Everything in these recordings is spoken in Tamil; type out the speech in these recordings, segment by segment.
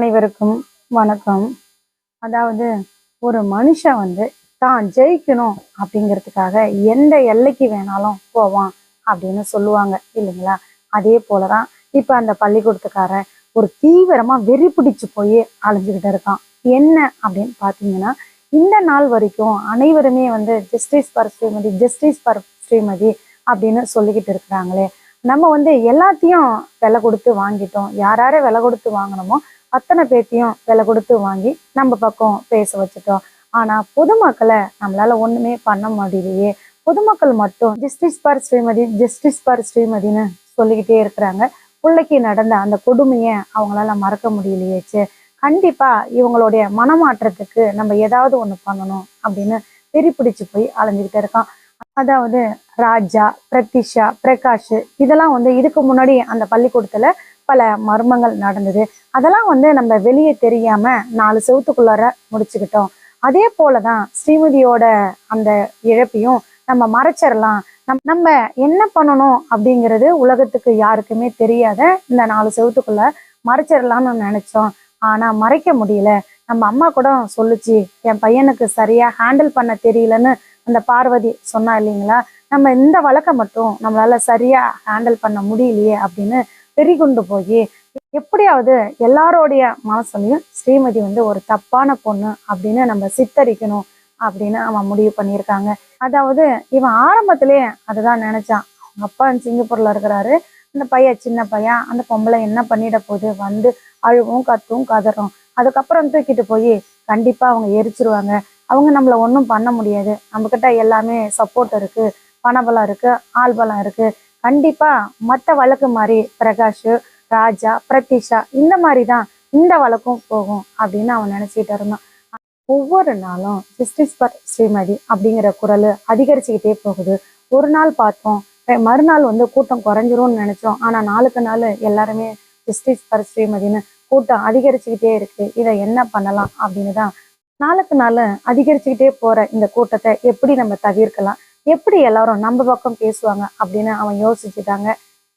அனைவருக்கும் வணக்கம். அதாவது ஒரு மனுஷன் வந்து தான் ஜெயிக்கணும் அப்படிங்கிறதுக்காக எந்த எல்லைக்கு வேணாலும் போவான் அப்படின்னு சொல்லுவாங்க இல்லைங்களா? அதே போலதான் இப்ப அந்த பள்ளிக்கூடத்துக்காரன் ஒரு தீவிரமா வெறி பிடிச்சு போய் அலைஞ்சுக்கிட்டு இருக்கான். என்ன அப்படின்னு பாத்தீங்கன்னா இந்த நாள் வரைக்கும் அனைவருமே வந்து justice for Srimathi justice for Srimathi அப்படின்னு சொல்லிக்கிட்டு இருக்கிறாங்களே. நம்ம வந்து எல்லாத்தையும் விலை கொடுத்து வாங்கிட்டோம். யார் விலை கொடுத்து வாங்கினோமோ அத்தனை பேர்த்தையும் விலை கொடுத்து வாங்கி நம்ம பக்கம் பேச வச்சுட்டோம். ஆனா பொதுமக்களை நம்மளால ஒண்ணுமே பண்ண முடியலையே. பொதுமக்கள் மட்டும் justice for Srimathi justice for ஸ்ரீமதின்னு சொல்லிக்கிட்டே இருக்கிறாங்க. பிள்ளைக்கு நடந்த அந்த கொடுமையை அவங்களால மறக்க முடியலையேச்சு கண்டிப்பா இவங்களுடைய மனமாற்றத்துக்கு நம்ம ஏதாவது ஒன்று பண்ணணும் அப்படின்னு வெறி பிடிச்சு போய் அலைஞ்சுக்கிட்டே இருக்கான். அதாவது ராஜா பிரதிஷா பிரகாஷ் இதெல்லாம் வந்து இதுக்கு முன்னாடி அந்த பள்ளிக்கூடத்துல பல மர்மங்கள் நடந்தது. அதெல்லாம் வந்து நம்ம வெளியே தெரியாம நாலு செவத்துக்குள்ளார முடிச்சுக்கிட்டோம். அதே போலதான் ஸ்ரீமதியோட அந்த இழப்பையும் நம்ம மறைச்சிடலாம் நம் நம்ம என்ன பண்ணணும் அப்படிங்கிறது உலகத்துக்கு யாருக்குமே தெரியாத இந்த நாலு செவத்துக்குள்ள மறைச்சிடலாம்னு நினைச்சோம். ஆனா மறைக்க முடியல. நம்ம அம்மா கூட சொல்லுச்சு என் பையனுக்கு சரியா ஹேண்டில் பண்ண தெரியலன்னு அந்த பார்வதி சொன்னா இல்லைங்களா? நம்ம இந்த வழக்கை மட்டும் நம்மளால சரியா ஹேண்டில் பண்ண முடியலையே அப்படின்னு கொண்டு போய் எப்படியாவது எல்லாரோடைய மனசுலையும் ஸ்ரீமதி வந்து ஒரு தப்பான பொண்ணு அப்படின்னு நம்ம சித்தரிக்கணும் அப்படின்னு அவன் முடிவு பண்ணியிருக்காங்க. அதாவது இவன் ஆரம்பத்திலே அதுதான் நினைச்சான். அவங்க அப்பா சிங்கப்பூர்ல இருக்கிறாரு. அந்த பையன் சின்ன பையன். அந்த பொம்பளை என்ன பண்ணிட போகுது? வந்து அழுவும் கத்தும் கதறும். அதுக்கப்புறம் தூக்கிட்டு போய் கண்டிப்பா அவங்க எரிச்சிருவாங்க. அவங்க நம்மள ஒன்றும் பண்ண முடியாது. நம்ம கிட்ட எல்லாமே சப்போர்ட் இருக்கு. பணபலம் இருக்கு. ஆள் பலம் இருக்கு. கண்டிப்பா மற்ற வழக்கு மாதிரி பிரகாஷ் ராஜா பிரதிஷா இந்த மாதிரி தான் இந்த வழக்கும் போகும் அப்படின்னு அவன் நினைச்சிட்டு இருந்தான். ஒவ்வொரு நாளும் ஜஸ்டிஸ் பர் ஸ்ரீமதி அப்படிங்கிற குரல் அதிகரிச்சுக்கிட்டே போகுது. ஒரு நாள் பார்த்தோம் மறுநாள் வந்து கூட்டம் குறைஞ்சிரும்னு நினைச்சோம். ஆனா நாளுக்கு நாள் எல்லாருமே ஜஸ்டிஸ் பர் ஸ்ரீமதின்னு கூட்டம் அதிகரிச்சுக்கிட்டே இருக்கு. இதை என்ன பண்ணலாம் அப்படின்னு தான் நாளுக்கு நாள் அதிகரிச்சுக்கிட்டே போற இந்த கூட்டத்தை எப்படி நம்ம தவிர்க்கலாம்? எப்படி எல்லாரும் நம்ம பக்கம் பேசுவாங்க அப்படின்னு அவன் யோசிச்சுட்டாங்க.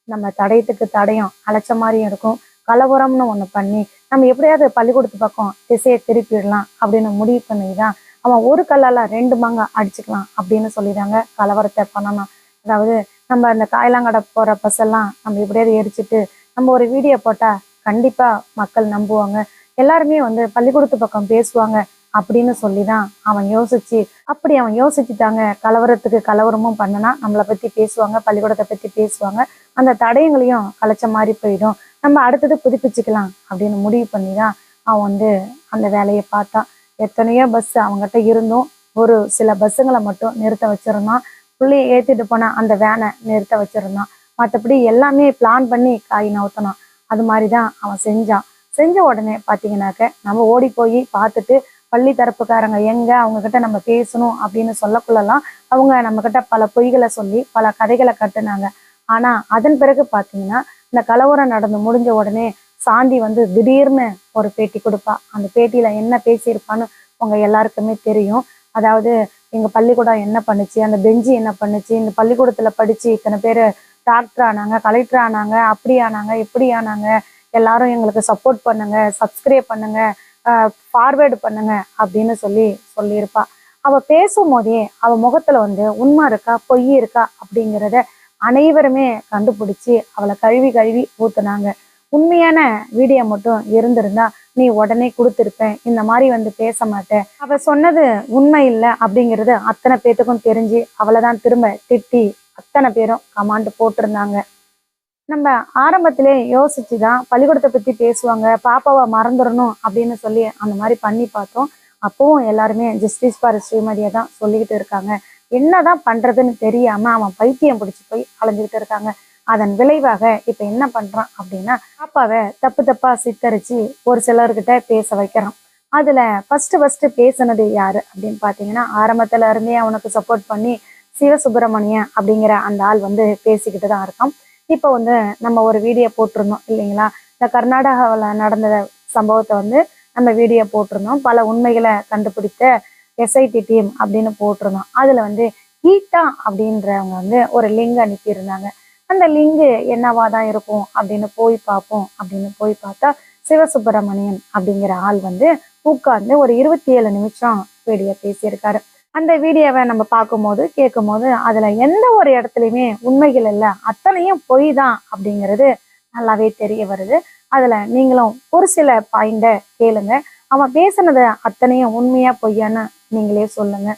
நம்ம தடயத்துக்கு தடயம் அழைச்ச மாதிரியும் இருக்கும். கலவரம்னு ஒன்று பண்ணி நம்ம எப்படியாவது பள்ளிக்கூடத்து பக்கம் திசையை திருப்பிடலாம் அப்படின்னு முடிவு பண்ணி தான் அவன் ஒரு கல்லால் ரெண்டு மங்க அடிச்சுக்கலாம் அப்படின்னு சொல்லிட்டாங்க. கலவரத்தை பண்ணணும். அதாவது நம்ம அந்த காயலாங்கடை போகிற பஸ்ஸெல்லாம் நம்ம எப்படியாவது எரிச்சிட்டு நம்ம ஒரு வீடியோ போட்டால் கண்டிப்பாக மக்கள் நம்புவாங்க. எல்லாருமே வந்து பள்ளிக்கூடத்து பக்கம் பேசுவாங்க. அப்படின்னு சொல்லிதான் அவன் யோசிச்சு அப்படி அவன் யோசிச்சுட்டாங்க. கலவரத்துக்கு கலவரமும் பண்ணனா நம்மளை பத்தி பேசுவாங்க பள்ளிக்கூடத்தை பத்தி பேசுவாங்க. அந்த தடயங்களையும் கலைச்ச மாதிரி போயிடும். நம்ம அடுத்தது புதுப்பிச்சுக்கலாம் அப்படின்னு முடிவு பண்ணி தான் அவன் வந்து அந்த வேலையை பார்த்தான். எத்தனையோ பஸ் அவங்ககிட்ட இருந்தும் ஒரு சில பஸ்ஸுங்களை மட்டும் நிறுத்த வச்சிருந்தான். புள்ளைய ஏத்திட்டு போன அந்த வேனை நிறுத்த வச்சிருந்தான். மற்றபடி எல்லாமே பிளான் பண்ணி காய் நவுத்தனான். அது மாதிரி தான் அவன் செஞ்சான். செஞ்ச உடனே பார்த்தீங்கன்னாக்க நம்ம ஓடி போய் பார்த்துட்டு பள்ளி தரப்புக்காரங்க எங்க அவங்க கிட்ட நம்ம பேசணும் அப்படின்னு சொல்லக்குள்ளலாம் அவங்க நம்ம கிட்ட பல பொய்களை சொல்லி பல கதைகளை கட்டுனாங்க. ஆனா அதன் பிறகு பாத்தீங்கன்னா இந்த கலவரம் நடந்து முடிஞ்ச உடனே சாந்தி வந்து திடீர்னு ஒரு பேட்டி கொடுப்பா. அந்த பேட்டியில என்ன பேசியிருப்பான்னு உங்க எல்லாருக்குமே தெரியும். அதாவது எங்க பள்ளிக்கூடம் என்ன பண்ணுச்சு அந்த பெஞ்சு என்ன பண்ணுச்சு இந்த பள்ளிக்கூடத்துல படிச்சு இத்தனை பேர் டாக்டர் ஆனாங்க கலெக்டர் ஆனாங்க அப்படி ஆனாங்க இப்படி ஆனாங்க எல்லாரும் எங்களுக்கு சப்போர்ட் பண்ணுங்க சப்ஸ்கிரைப் பண்ணுங்க ஃபார்வேர்டு பண்ணுங்க அப்படின்னு சொல்லி சொல்லியிருப்பா. அவ பேசும்போதே அவ முகத்துல வந்து உண்மை இருக்கா? பொய் இருக்கா? அப்படிங்கிறத அனைவருமே கண்டுபிடிச்சி அவளை கழுவி கழுவி ஊத்துனாங்க. உண்மையான வீடியோ மட்டும் இருந்திருந்தா நீ உடனே கொடுத்துருப்பேன். இந்த மாதிரி வந்து பேச மாட்டேன் அவ சொன்னது உண்மை இல்லை அப்படிங்கிறது அத்தனை பேத்துக்கும் தெரிஞ்சு அவளை தான் திரும்ப திட்டி அத்தனை பேரும் கமாண்ட் போட்டிருந்தாங்க. நம்ம ஆரம்பத்திலே யோசிச்சு தான் பள்ளிக்கூடத்தை பத்தி பேசுவாங்க பாப்பாவை மறந்துடணும் அப்படின்னு சொல்லி அந்த மாதிரி பண்ணி பார்த்தோம். அப்பவும் எல்லாருமே ஜஸ்டிஸ் பார் ஸ்ரீமதியை தான் சொல்லிக்கிட்டு இருக்காங்க. என்னதான் பண்றதுன்னு தெரியாம அவன் பைத்தியம் பிடிச்சி போய் அலைஞ்சுக்கிட்டு இருக்காங்க. அதன் விளைவாக இப்ப என்ன பண்றான் அப்படின்னா பாப்பாவை தப்பு தப்பா சித்தரிச்சு ஒரு சிலர்கிட்ட பேச வைக்கிறான். அதுல ஃபர்ஸ்ட் ஃபர்ஸ்ட் பேசுனது யாரு அப்படின்னு பாத்தீங்கன்னா ஆரம்பத்துல இருந்தே அவனுக்கு சப்போர்ட் பண்ணி சிவசுப்பிரமணியன் அப்படிங்கிற அந்த ஆள் வந்து பேசிக்கிட்டு தான் இருக்கான். இப்போ வந்து நம்ம ஒரு வீடியோ போட்டிருந்தோம் இல்லைங்களா? இந்த கர்நாடகாவில் நடந்த சம்பவத்தை வந்து நம்ம வீடியோ போட்டிருந்தோம். பல உண்மைகளை கண்டுபிடித்த எஸ்ஐடி டீம் அப்படின்னு போட்டிருந்தோம். அதில் வந்து கீதா அப்படின்றவங்க வந்து ஒரு லிங்க் அனுப்பியிருந்தாங்க. அந்த லிங்கு என்னவா தான் இருக்கும் அப்படின்னு போய் பார்ப்போம் அப்படின்னு போய் பார்த்தா சிவசுப்பிரமணியன் அப்படிங்கிற ஆள் வந்து உட்கார்ந்து ஒரு இருபத்தி ஏழு நிமிஷம் வீடியோ பேசியிருக்காரு. அந்த வீடியோவை நம்ம பார்க்கும்போது கேட்கும்போது அதுல எந்த ஒரு இடத்துலையுமே உண்மைகள் இல்லை. அத்தனையும் பொய் தான் அப்படிங்கிறது நல்லாவே தெரிய வருது. அதுல நீங்களும் ஒரு சில பாயிண்டை கேளுங்க. அவன் பேசுனது அத்தனையும் உண்மையா பொய்யான்னு நீங்களே சொல்லுங்க.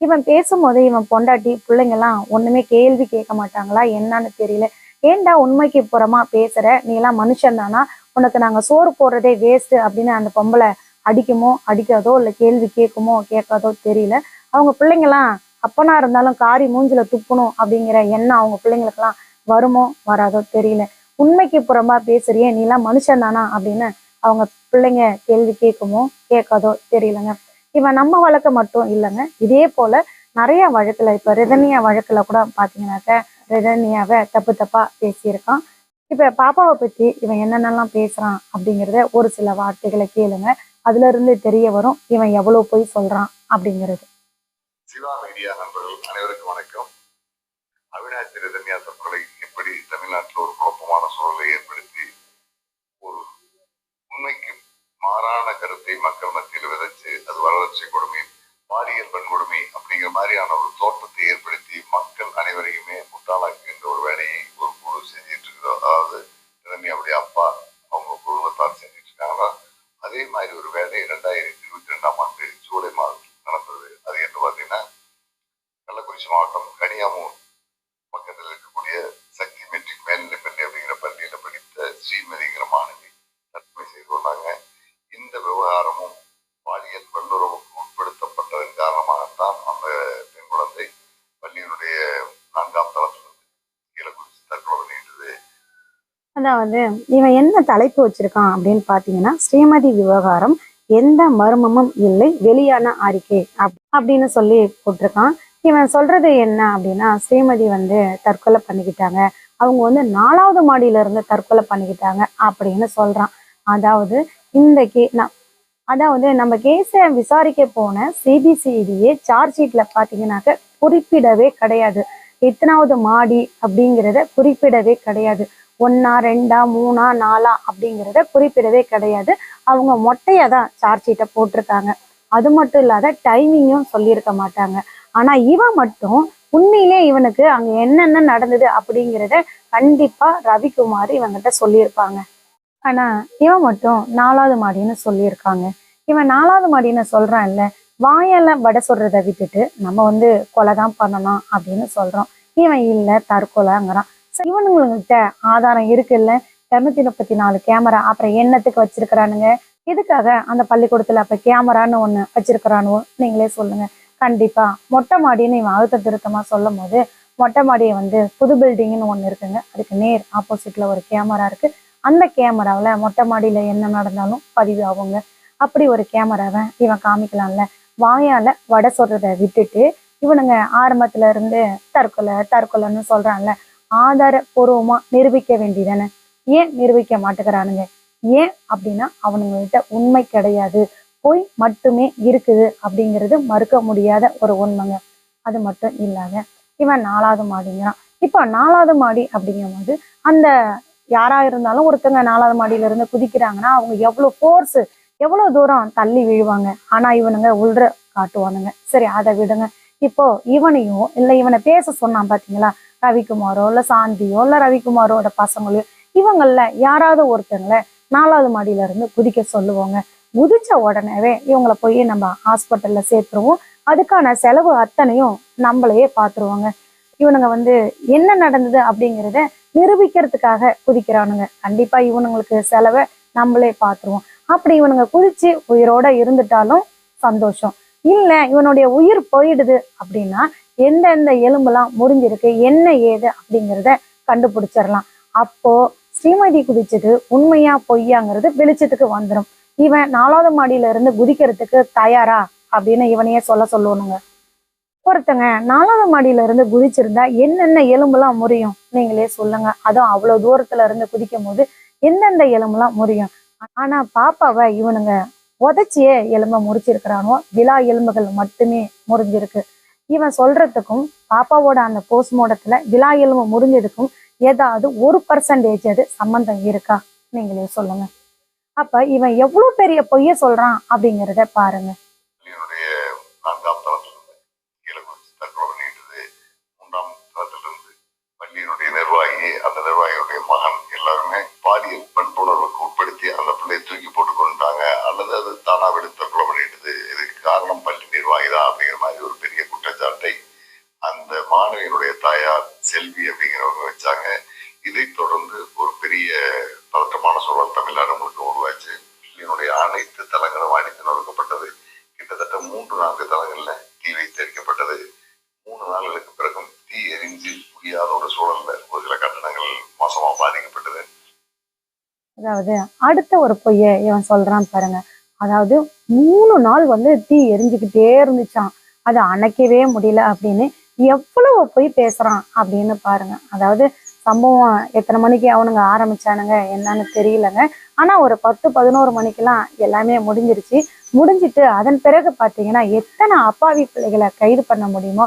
இவன் பேசும்போது இவன் பொண்டாட்டி பிள்ளைங்கெல்லாம் ஒண்ணுமே கேள்வி கேட்க மாட்டாங்களா? என்னன்னு தெரியல. ஏன்டா உண்மைக்கு புறமா பேசுற? நீ எல்லாம் மனுஷன் தானா? உனக்கு நாங்க சோறு போடுறதே வேஸ்ட் அப்படின்னு அந்த பொம்பளை அடிக்குமோ அடிக்காதோ இல்ல கேள்வி கேட்குமோ கேட்காதோ தெரியல. அவங்க பிள்ளைங்கெல்லாம் அப்பனா இருந்தாலும் காரி மூஞ்சில துப்பணும் அப்படிங்கிற எண்ணம் அவங்க பிள்ளைங்களுக்கெல்லாம் வருமோ வராதோ தெரியல. உண்மைக்கு புறமா பேசுறியே நீ எல்லாம் மனுஷன் தானா அப்படின்னு அவங்க பிள்ளைங்க கேள்வி கேட்குமோ கேட்காதோ தெரியலங்க. இவன் நம்ம வழக்கு மட்டும் இல்லைங்க. இதே போல நிறைய வழக்குல இப்ப ரிதன்யா வழக்குல கூட பாத்தீங்கன்னாக்க ரிதன்யாவை தப்பு தப்பா பேசியிருக்கான். இப்ப பாப்பாவை பத்தி இவன் என்னென்னலாம் பேசுறான் அப்படிங்கிறத ஒரு சில வார்த்தைகளை கேளுங்க. அதுல இருந்து தெரிய வரும் இவன் எவ்வளவு போய் சொல்றான் அப்படிங்கிறது. சிவா மீடியா நண்பர்கள் அனைவருக்கும் வணக்கம். அவினாசி ரதன்யா தற்கொலை எப்படி தமிழ்நாட்டில் ஒரு குழப்பமான சூழலை ஏற்படுத்தி ஒரு உண்மைக்கு மாறான கருத்தை மக்கள் மத்தியில் விதைச்சு அது வளர்ச்சி கொடுமை பாலியல் வன்கொடுமை அப்படிங்கிற மாதிரியான ஒரு தோற்றத்தை ஏற்படுத்தி மக்கள் அனைவரையுமே முட்டாளாக்குகின்ற ஒரு வேலையை வந்து இவன் என்ன தலைப்பு வச்சிருக்கான் அப்படின்னு பாத்தீங்கன்னா ஸ்ரீமதி விவகாரம் எந்த மர்மமும் இல்லை வெளியான அறிக்கை அப்- அப்படின்னு சொல்லி போட்டிருக்கான். இவன் சொல்றது என்ன அப்படின்னா ஸ்ரீமதி வந்து தற்கொலை பண்ணிக்கிட்டாங்க. அவங்க வந்து நாலாவது மாடியில இருந்து தற்கொலை பண்ணிக்கிட்டாங்க அப்படின்னு சொல்றான். அதாவது இந்த கே அதாவது நம்ம கேஸை விசாரிக்க போன சிபிசிடியே சார்ஜ் ஷீட்ல பாத்தீங்கன்னாக்க குறிப்பிடவே கிடையாது. எத்தனாவது மாடி அப்படிங்கிறத குறிப்பிடவே கிடையாது. ஒன்னா ரெண்டா மூணா நாலா அப்படிங்கிறத குறிப்பிடவே கிடையாது. அவங்க மொட்டையை தான் சார்ஜ் ஷீட்டை போட்டிருக்காங்க. அது மட்டும் இல்லாத டைமிங்கும் சொல்லியிருக்க மாட்டாங்க. ஆனா இவன் மட்டும் உண்மையிலே இவனுக்கு அங்க என்னென்ன நடந்தது அப்படிங்கிறத கண்டிப்பா ரவிக்குமார் இவங்கிட்ட சொல்லியிருப்பாங்க. ஆனா இவன் மட்டும் நாலாவது மாடின்னு சொல்லியிருக்காங்க. இவன் நாலாவது மாடின்னு சொல்றான் இல்ல வாயால வடை சொல்றதை விட்டுட்டு நம்ம வந்து கொலை தான் பண்ணணும் அப்படின்னு சொல்றோம். இவன் இல்ல தற்கொலைங்கிறான். இவனுங்கள்கிட்ட ஆதாரம் இருக்குல்ல? இருநூத்தி முப்பத்தி நாலு கேமரா அப்புறம் எண்ணத்துக்கு வச்சிருக்கிறானுங்க? எதுக்காக அந்த பள்ளிக்கூடத்துல அப்ப கேமரான்னு ஒண்ணு வச்சிருக்கிறானுவோ? நீங்களே சொல்லுங்க. கண்டிப்பா. மொட்டை மாடின்னு இவன் அழுத்த திருத்தமா சொல்லும் போது மொட்டை மாடியை வந்து புது பில்டிங்னு ஒண்ணு இருக்குங்க. அதுக்கு நேர் ஆப்போசிட்ல ஒரு கேமரா இருக்கு. அந்த கேமராவில் மொட்டை மாடியில என்ன நடந்தாலும் பதிவு ஆகுங்க. அப்படி ஒரு கேமராவை இவன் காமிக்கலாம்ல. வாயால வடை சொல்றதை விட்டுட்டு இவனுங்க ஆரம்பத்துல இருந்து தற்கொலை தற்கொலைன்னு சொல்றான்ல. ஆதாரபூர்வமா நிரூபிக்க வேண்டியதானே? ஏன் நிரூபிக்க மாட்டேங்கிறானுங்க? ஏன் அப்படின்னா அவனுங்கள்ட்ட உண்மை கிடையாது. பொய் மட்டுமே இருக்குது அப்படிங்கிறது மறுக்க முடியாத ஒரு உண்மைங்க. அது மட்டும் இல்லாத இவன் நாலாவது மாடிங்கிறான். இப்போ நாலாவது மாடி அப்படிங்கும்போது அந்த யாரா இருந்தாலும் ஒருத்தங்க நாலாவது மாடியில இருந்து குதிக்கிறாங்கன்னா அவங்க எவ்வளவு ஃபோர்ஸ் எவ்வளவு தூரம் தள்ளி விழுவாங்க? ஆனா இவனுங்க உள்ற காட்டுவானுங்க. சரி அதை விடுங்க. இப்போ இவனையும் இல்லை இவனை பேச சொன்னான் பாத்தீங்களா? ரவிக்குமாரோ இல்ல சாந்தியோ இல்ல ரவிக்குமாரோட பசங்களையோ இவங்கள யாராவது ஒருத்தங்கள நாலாவது மாடியில இருந்து குதிக்க சொல்லுவாங்க. குதிச்ச உடனேவே இவங்களை போய் நம்ம ஹாஸ்பிட்டல்ல சேர்த்துருவோம். அதுக்கான செலவு அத்தனையும் நம்மளையே பார்த்துருவாங்க இவனுங்க வந்து என்ன நடந்தது அப்படிங்கிறத நிரூபிக்கிறதுக்காக குதிக்கிறானுங்க. கண்டிப்பா இவனுங்களுக்கு செலவை நம்மளே பார்த்துருவோம் அப்படி இவனுங்க குதிச்சு உயிரோட இருந்துட்டாலும் சந்தோஷம். இல்ல இவனுடைய உயிர் போயிடுது அப்படின்னா எந்தெந்த எலும்புலாம் முறிஞ்சிருக்கு என்ன ஏது அப்படிங்கிறத கண்டுபிடிச்சிடலாம். அப்போ ஸ்ரீமதி குதிச்சது உண்மையா பொய்யாங்கிறது வெளிச்சத்துக்கு வந்துடும் இவன் நாலாவது மாடியில இருந்து குதிக்கிறதுக்கு தயாரா அப்படின்னு இவனையே சொல்ல சொல்லுவனுங்க ஒருத்தங்க நாலாவது மாடியில இருந்து குதிச்சிருந்தா என்னென்ன எலும்புலாம் முறியும் நீங்களே சொல்லுங்க. அதுவும் அவ்வளவு தூரத்துல இருந்து குதிக்கும் போது எந்தெந்த எலும்புலாம் முறியும்? ஆனா பாப்பாவை இவனுங்க உதச்சியே எலும்ப முறிச்சிருக்கிறானோ விழா எலும்புகள் மட்டுமே முறிஞ்சிருக்கு. இவன் சொல்றதுக்கும் பாப்பாவோட அந்த போஸ்ட்மார்ட்டத்துல விழா எலும்பு முறிஞ்சதுக்கும் ஏதாவது ஒரு பர்சன்டேஜ் அது சம்பந்தம் இருக்கா? நீங்களே சொல்லுங்க. அப்ப இவன் எவ்வளவு பெரிய பொய்ய சொல்றான் அப்படிங்கறத பாருங்க. நிர்வாகி அந்த நிர்வாகியுடைய மகன் எல்லாருமே பாலியல் பண்புணர்வுக்கு உட்படுத்தி அந்த பிள்ளையை தூக்கி போட்டு கொண்டாங்க அல்லது அது தானா விடுத்த தற்கொலை இதுக்கு காரணம் பள்ளி நிர்வாகி தான் அப்படிங்கிற மாதிரி ஒரு பெரிய குற்றச்சாட்டை அந்த மாணவியினுடைய தாயார் செல்வி அப்படிங்கிறவங்க வச்சாங்க. இதைத் தொடர்ந்து ஒரு பெரிய பதற்றமான சூழல் தமிழ்நாடு முழுக்க உருவாச்சு. பள்ளியினுடைய அனைத்து தலங்களும் அடித்து நொறுக்கப்பட்டது. கிட்டத்தட்ட மூன்று நான்கு தலங்களில் தீ வைத்து எரிக்கப்பட்டது. மூணு நாள்களுக்கு பிறகும் தீ எரிஞ்சு புரியாத ஒரு சூழல்ல அதாவது அடுத்த ஒரு பொய்ய இவன் சொல்றான் பாருங்க. அதாவது மூணு நாள் வந்து தீ எரிஞ்சுக்கிட்டே இருந்துச்சான் அதை அணைக்கவே முடியல அப்படின்னு எவ்வளவு பொய் பேசுறான் அப்படின்னு பாருங்க. அதாவது சம்பவம் எத்தனை மணிக்கு அவனுங்க ஆரம்பிச்சானுங்க என்னன்னு தெரியலங்க. ஆனா ஒரு பத்து பதினோரு மணிக்கெல்லாம் எல்லாமே முடிஞ்சிருச்சு. முடிஞ்சிட்டு அதன் பிறகு பாத்தீங்கன்னா எத்தனை அப்பாவி பிள்ளைகளை கைது பண்ண முடியுமோ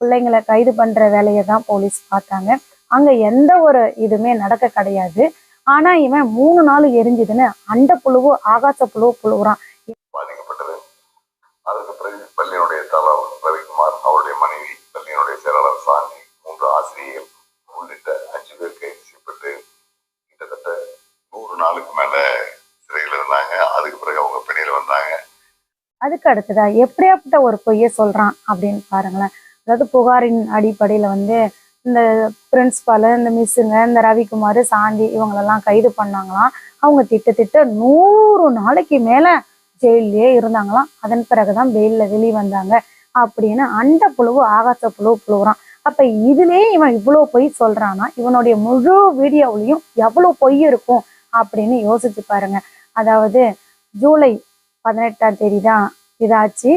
பிள்ளைங்களை கைது பண்ற வேலையை தான் போலீஸ் பார்த்தாங்க. அங்க எந்த ஒரு இதுவுமே நடக்க கிடையாது. ஆனா இவன் மூணு நாள் எரிஞ்சுதுன்னு அண்ட புழுவு ஆகாச புழுவு புழுவுறான். பாதிக்கப்பட்டது. அதுக்கு பிறகு பள்ளியினுடைய தலைவர் ரவிக்குமார் அவருடைய மனைவி பள்ளியினுடைய செயலாளர் சாந்தி மூன்று ஆசிரியர்கள் உள்ளிட்ட அஞ்சு பேர் கைது செய்யப்பட்டு கிட்டத்தட்ட நூறு நாளுக்கு மேல சிறையில் இருந்தாங்க. அதுக்கு பிறகு அவங்க பிணையில வந்தாங்க. அதுக்கு அடுத்ததா எப்படியாப்பட்ட ஒரு பொய்ய சொல்றான் அப்படின்னு பாருங்களேன். அதாவது புகாரின் அடிப்படையில வந்து இந்த பிரின்ஸ்பாலு இந்த மிஸ்ஸுங்க இந்த ரவிக்குமார் சாந்தி இவங்களெல்லாம் கைது பண்ணாங்களாம். அவங்க திட்டத்திட்ட நூறு நாளைக்கு மேலே ஜெயிலே இருந்தாங்களாம். அதன் பிறகுதான் வெயிலில் வெளியே வந்தாங்க அப்படின்னு அண்ட புழுவு ஆகாச புழுவு புழுவுறான். அப்போ இதுலேயே இவன் இவ்வளோ பொய் சொல்கிறான்னா இவனுடைய முழு வீடியோவிலையும் எவ்வளோ பொய் இருக்கும் அப்படின்னு யோசிச்சு பாருங்க. அதாவது ஜூலை பதினெட்டாம் தேதி தான் இதாச்சு.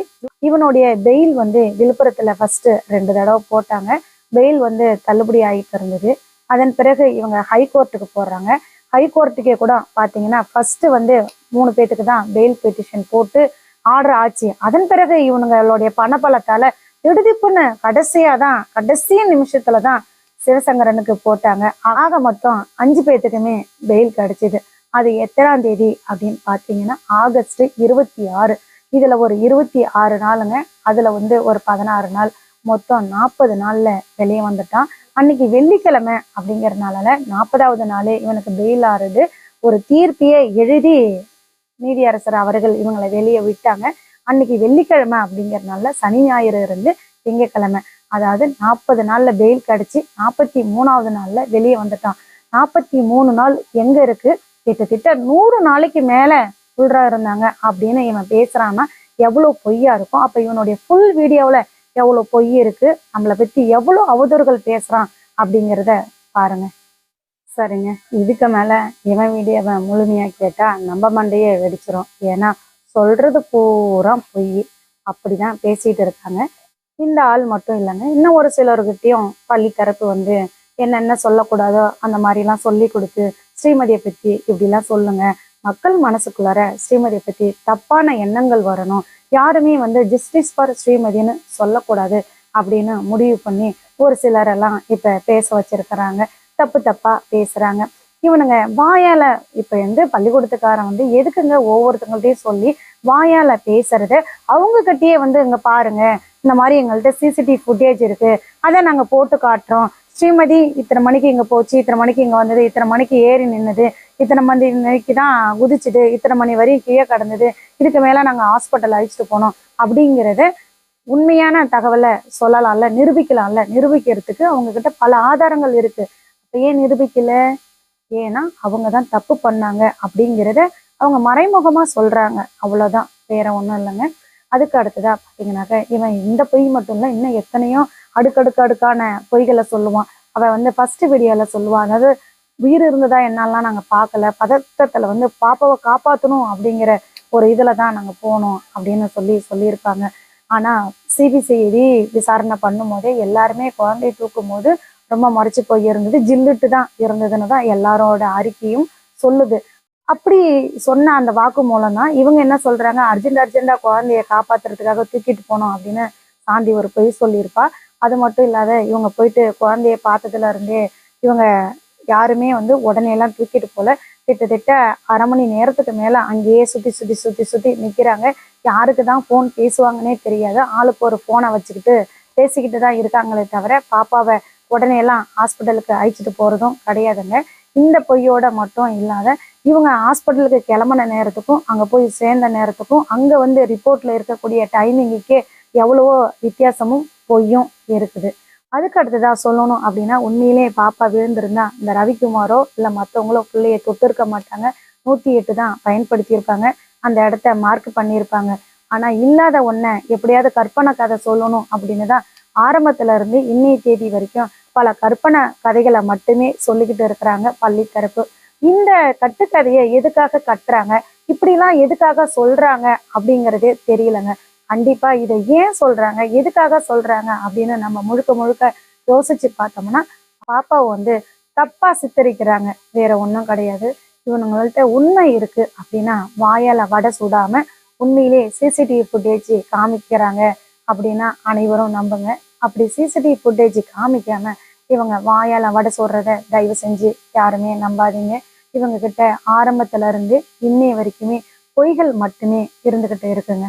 இவனுடைய பெயில் வந்து விழுப்புரத்தில் ஃபஸ்ட்டு ரெண்டு தடவை போட்டாங்க. பெயில் வந்து தள்ளுபடி ஆகிட்டு இருந்தது. அதன் பிறகு இவங்க ஹைகோர்ட்டுக்கு போடுறாங்க ஹைகோர்ட்டுக்கே கூட பார்த்தீங்கன்னா ஃபர்ஸ்ட் வந்து மூணு பேத்துக்கு தான் பெயில் பெட்டிஷன் போட்டு ஆர்டர் ஆச்சு. அதன் பிறகு இவனுங்களுடைய பணபலத்தால திடுதிப்புன்னு கடைசியா தான் கடைசி நிமிஷத்துல தான் சிவசங்கரனுக்கு போட்டாங்க. ஆக மொத்தம் அஞ்சு பேத்துக்குமே பெயில் கிடைச்சிது. அது எத்தனாம் தேதி அப்படின்னு பார்த்தீங்கன்னா ஆகஸ்ட் இருபத்தி ஆறு. இதுல ஒரு இருபத்தி ஆறு நாளுங்க. அதுல வந்து ஒரு பதினாறு நாள். மொத்தம் நாற்பது நாள்ல வெளியே வந்துட்டான் அன்னைக்கு வெள்ளிக்கிழமை அப்படிங்கறதுனால நாற்பதாவது நாளே இவனுக்கு பெயில் ஆறுது ஒரு தீர்ப்பையே எழுதி நீதியரசர் அவர்கள் இவங்களை வெளியே விட்டாங்க. அன்னைக்கு வெள்ளிக்கிழமை அப்படிங்கறதுனால சனி ஞாயிறு இருந்து திங்கக்கிழமை அதாவது நாற்பது நாள்ல பெயில் கிடைச்சி நாற்பத்தி மூணாவது நாள்ல வெளியே வந்துட்டான். நாற்பத்தி மூணு நாள் எங்க இருக்கு? கிட்டத்தட்ட நூறு நாளைக்கு மேல உள்றா இருந்தாங்க அப்படின்னு இவன் பேசுறான்னா எவ்வளவு பொய்யா இருக்கும். அப்ப இவனுடைய ஃபுல் வீடியோவில் எவ்வளோ பொய் இருக்கு நம்மளை பத்தி எவ்வளவு அவதூறுகள் பேசுறான் அப்படிங்கிறத பாருங்க. சரிங்க. இதுக்கு மேல இவன் வீடியோவை முழுமையா கேட்டா நம்ம மண்டையே வெடிச்சிரும். ஏன்னா சொல்றது பூரா பொய். அப்படிதான் பேசிட்டு இருக்காங்க. இந்த ஆள் மட்டும் இல்லைங்க. இன்னும் ஒரு சிலர்கிட்டையும் பள்ளி தரப்பு வந்து என்னென்ன சொல்லக்கூடாதோ அந்த மாதிரிலாம் சொல்லி கொடுத்து ஸ்ரீமதியை பத்தி இப்படிலாம் சொல்லுங்க மக்கள் மனசுக்குள்ளார ஸ்ரீமதியை பத்தி தப்பான எண்ணங்கள் வரணும். யாருமே வந்து ஜஸ்டிஸ் ஃபார் ஸ்ரீமதின்னு சொல்லக்கூடாது அப்படின்னு முடிவு பண்ணி ஒரு சிலரெல்லாம் இப்ப பேச வச்சிருக்கிறாங்க. தப்பு தப்பா பேசுறாங்க. இவனுங்க வாயால இப்ப வந்து பள்ளிக்கூடத்துக்காரன் வந்து எதுக்குங்க ஒவ்வொருத்தங்கள்ட்டையும் சொல்லி வாயால பேசுறது? அவங்க கிட்டயே வந்து இங்க பாருங்க. இந்த மாதிரி எங்கள்கிட்ட சிசிடிவி ஃபுட்டேஜ் இருக்கு. அதை நாங்க போட்டு காட்டுறோம். ஸ்ரீமதி இத்தனை மணிக்கு இங்கே போச்சு இத்தனை மணிக்கு இங்கே வந்தது இத்தனை மணிக்கு ஏறி நின்னது இத்தனை மணிக்கு தான் குதிச்சுது இத்தனை மணி வரையும் கீழே கடந்தது இதுக்கு மேல நாங்கள் ஹாஸ்பிட்டல் அழைச்சிட்டு போனோம். அப்படிங்கிறத உண்மையான தகவலை சொல்லலாம்ல நிரூபிக்கலாம்ல நிரூபிக்கிறதுக்கு அவங்க கிட்ட பல ஆதாரங்கள் இருக்கு. அப்போ ஏன் நிரூபிக்கல? ஏன்னா அவங்க தான் தப்பு பண்ணாங்க அப்படிங்கிறத அவங்க மறைமுகமாக சொல்றாங்க. அவ்வளோதான் வேற ஒன்றும் இல்லைங்க. அதுக்கு அடுத்ததாக பார்த்தீங்கன்னாக்க இவன் இந்த பொய் மட்டும் இல்லை இன்னும் எத்தனையோ அடுக்கடுக்கு அடுக்கான பொய்களை சொல்லுவான். அவன் வந்து ஃபர்ஸ்ட் வீடியோல சொல்லுவான். அதாவது உயிர் இருந்ததா என்னெல்லாம் நாங்க பார்க்கல. பதட்டத்துல வந்து பாப்பாவை காப்பாத்தணும் அப்படிங்கிற ஒரு இதுலதான் நாங்க போனோம் அப்படின்னு சொல்லி சொல்லியிருக்காங்க. ஆனா சிபிசிஐடி விசாரணை பண்ணும் போதே எல்லாருமே குழந்தை தூக்கும் போது ரொம்ப மறைச்சு போய் இருந்தது. ஜில்லுட்டு தான் இருந்ததுன்னு தான் எல்லாரோட அறிக்கையும் சொல்லுது. அப்படி சொன்ன அந்த வாக்கு மூலம் தான் இவங்க என்ன சொல்றாங்க? அர்ஜென்ட் அர்ஜென்டா குழந்தைய காப்பாத்துறதுக்காக தூக்கிட்டு போனோம் அப்படின்னு சாந்தி ஒரு பொய் சொல்லியிருப்பா. அது மட்டும் இல்லாத இவங்க போயிட்டு குழந்தைய பார்த்ததுல இருந்தே இவங்க யாருமே வந்து உடனே எல்லாம் தூக்கிட்டு போல. கிட்டத்தட்ட அரை மணி நேரத்துக்கு மேல அங்கேயே சுத்தி சுத்தி சுத்தி சுத்தி நிக்கிறாங்க. யாருக்கு தான் ஃபோன் பேசுவாங்கன்னே தெரியாது. ஆளுக்கு ஒரு ஃபோனை வச்சுக்கிட்டு பேசிக்கிட்டு தான் இருக்காங்களே தவிர பாப்பாவை உடனே எல்லாம் ஹாஸ்பிட்டலுக்கு அழைச்சிட்டு போறதும் கிடையாதுங்க. இந்த பொய்யோட மட்டும் இல்லாத இவங்க ஹாஸ்பிட்டலுக்கு கிளம்புன நேரத்துக்கும் அங்க போய் சேர்ந்த நேரத்துக்கும் அங்க வந்து ரிப்போர்ட்ல இருக்கக்கூடிய டைமிங்குக்கே எவ்வளவோ வித்தியாசமும் பொய்யும் இருக்குது. அதுக்கு அடுத்ததா சொல்லணும் அப்படின்னா உண்மையிலே பாப்பா விழுந்திருந்தா இந்த ரவிக்குமாரோ இல்ல மத்தவங்களோ பிள்ளைய தொட்டிருக்க மாட்டாங்க. நூத்தி எட்டு தான் பயன்படுத்தியிருப்பாங்க. அந்த இடத்த மார்க் பண்ணியிருப்பாங்க. ஆனா இல்லாத ஒன்றை எப்படியாவது கற்பனை கதை சொல்லணும் அப்படின்னு தான் ஆரம்பத்துல இருந்து இன்னைய தேதி வரைக்கும் பல கற்பனை கதைகளை மட்டுமே சொல்லிக்கிட்டு இருக்கிறாங்க பள்ளி தரப்பு இந்த கட்டுக்கதையை எதுக்காக கட்டுறாங்க? இப்படிலாம் எதுக்காக சொல்றாங்க அப்படிங்கறதே தெரியலங்க. கண்டிப்பா இதை ஏன் சொல்றாங்க? எதுக்காக சொல்றாங்க? அப்படின்னு நம்ம முழுக்க முழுக்க யோசிச்சு பார்த்தோம்னா பாப்பாவை வந்து தப்பா சித்தரிக்கிறாங்க. வேற ஒன்றும் கிடையாது. இவனுங்கள்ட்ட உண்மை இருக்கு அப்படின்னா வாயால வடை சுடாம உண்மையிலே சிசிடிவி ஃபுட்டேஜ் காமிக்கிறாங்க அப்படின்னா அனைவரும் நம்புங்க. அப்படி சிசிடிவி ஃபுட்டேஜ் காமிக்காம இவங்க வாயால வடை சுடுறத தயவு செஞ்சு யாருமே நம்பாதீங்க. இவங்க கிட்ட ஆரம்பத்துல இருந்து இன்னை வரைக்குமே பொய்கள் மட்டுமே இருந்துகிட்டு இருக்குங்க.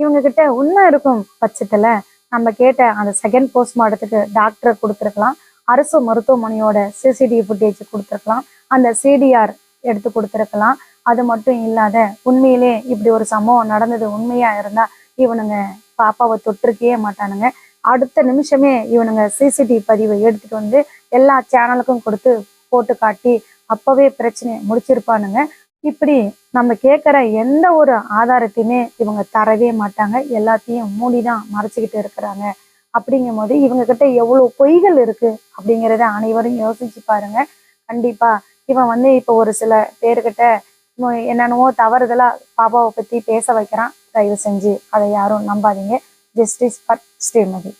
இவங்க கிட்ட உண்மை இருக்கும் பட்சத்துல நம்ம கேட்ட அந்த செகண்ட் போஸ்ட்மார்ட்டத்துக்கு டாக்டரை கொடுத்துருக்கலாம். அரசு மருத்துவமனையோட சிசிடிவி ஃபுட்டேஜ் கொடுத்துருக்கலாம். அந்த சிடிஆர் எடுத்து கொடுத்துருக்கலாம். அது மட்டும் இல்லாத உண்மையிலே இப்படி ஒரு சம்பவம் நடந்தது உண்மையா இருந்தா இவனுங்க பாப்பாவை தொற்றுக்கவே மாட்டானுங்க. அடுத்த நிமிஷமே இவனுங்க சிசிடிவி பதிவை எடுத்துட்டு வந்து எல்லா சேனலுக்கும் கொடுத்து போட்டு காட்டி அப்பவே பிரச்சனையை முடிச்சிருப்பானுங்க. இப்படி நம்ம கேட்குற எந்த ஒரு ஆதாரத்தையுமே இவங்க தரவே மாட்டாங்க. எல்லாத்தையும் மூடி தான் மறைச்சிக்கிட்டு இருக்கிறாங்க. அப்படிங்கும் போது இவங்க கிட்ட எவ்வளவு பொய்கள் இருக்கு அப்படிங்கிறத அனைவரும் யோசிச்சு பாருங்க. கண்டிப்பா இவன் வந்து இப்போ ஒரு சில பேர்கிட்ட என்னென்னவோ தவறுதலா பாப்பாவை பத்தி பேச வைக்கிறான். தயவு செஞ்சு அதை யாரும் நம்பாதீங்க. Justice for Srimathi